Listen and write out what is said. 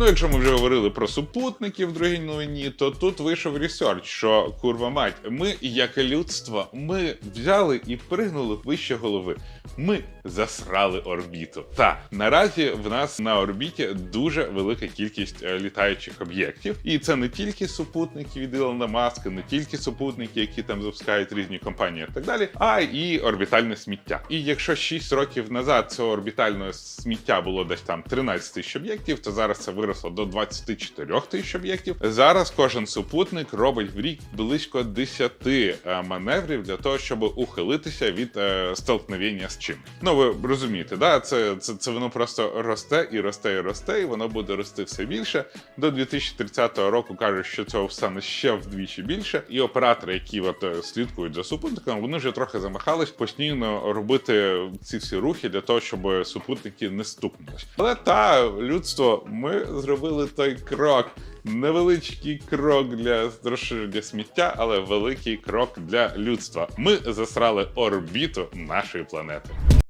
Ну, якщо ми вже говорили про супутники в другій новині, то тут вийшов ресерч, що курва мать, ми, як людство, ми взяли і пригнули вище голови. Ми засрали орбіту. Та наразі в нас на орбіті дуже велика кількість е, літаючих об'єктів, і це не тільки супутники від Ілона Маска, не тільки супутники, які там запускають різні компанії, і так далі, а і орбітальне сміття. І якщо 6 років назад цього орбітального сміття було десь там 13 тисяч об'єктів, то зараз це виросло до 24 тисяч об'єктів. Зараз кожен супутник робить в рік близько 10 е, маневрів для того, щоб ухилитися від е, столкновення з чим. Ну ви розумієте, да? це, це, це воно просто росте і росте, і росте, і воно буде рости все більше. До 2030 року кажуть, що цього стане ще вдвічі більше. І оператори, які от е, слідкують за супутником, вони вже трохи замахались постійно робити ці всі рухи для того, щоб супутники не стукнулись. Але та людство, ми зробили той крок. Невеличкий крок для розширення сміття, але великий крок для людства. Ми засрали орбіту нашої планети.